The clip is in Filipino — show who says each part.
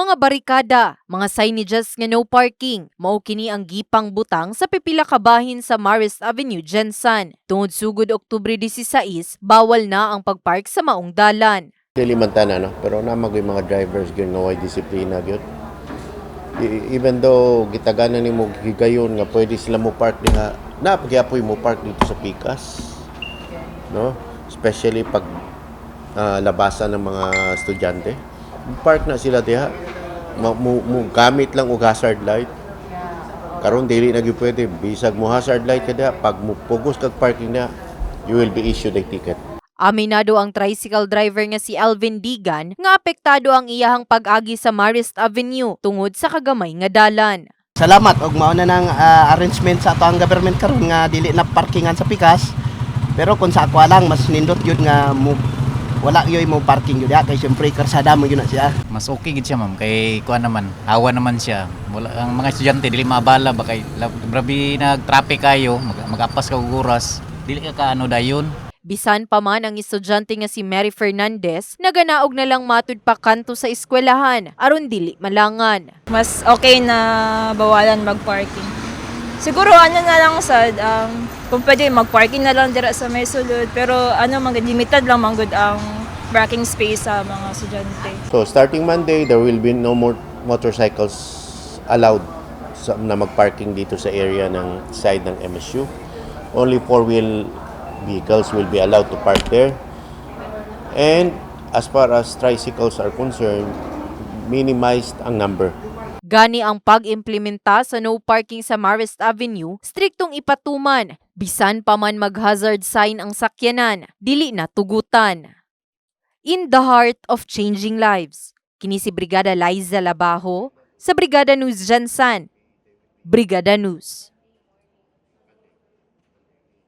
Speaker 1: Mga barikada, mga signages nga no parking, mao kini ang gipang butang sa pipila ka bahin sa Marist Avenue, Jensen. Tungod sugod Oktubre 16, bawal na ang pagpark sa maong dalan.
Speaker 2: Dili man tanan, no? pero namag yung mga drivers gyud nga way disiplina gyud. Even though gitaganan nimo gigayon nga pwede sila mo park diha, na pagyapoy mo park dito sa Pikas. No? Especially pag ah, labasan ng mga estudyante. Park na sila diha. Mu- gamit lang og hazard light. Karon dili na gyud pwede bisag mo hazard light ka diha pag mo pugos kag parking na you will be issued a ticket.
Speaker 1: Aminado ang tricycle driver nga si Alvin Digan nga apektado ang iyahang pag-agi sa Marist Avenue tungod sa kagamay nga dalan.
Speaker 3: Salamat og mao na nang ah, arrangement sa ato ang government karon nga dili na parkingan sa Pikas. Pero kung sa ako lang mas nindot yun nga mo wala yoy mo parking yun ya kay syempre karsada mo yun na siya.
Speaker 4: mas okay gid siya ma'am kay kuan naman hawa naman siya wala ang mga estudyante dili maabala ba kay grabe nag traffic kayo mag, magapas ka oras dili ka kaano dayon
Speaker 1: Bisan pa man ang estudyante nga si Mary Fernandez, naganaog na lang matud pa kanto sa eskwelahan aron dili malangan.
Speaker 5: mas okay na bawalan mag-parking. Siguro ano na lang sad, um, kung pwede mag-parking na lang dira sa may sulod, pero ano, mag limited lang manggod ang parking space sa mga estudyante.
Speaker 2: So starting Monday, there will be no more motorcycles allowed sa, na magparking dito sa area ng side ng MSU. Only four-wheel vehicles will be allowed to park there. And as far as tricycles are concerned, minimized ang number.
Speaker 1: Gani ang pag-implementa sa no parking sa Marist Avenue, striktong ipatuman. Bisan pa man mag-hazard sign ang sakyanan, dili na tugutan. In the heart of changing lives, kini si Brigada Liza Labajo sa Brigada News Jansan. Brigada News.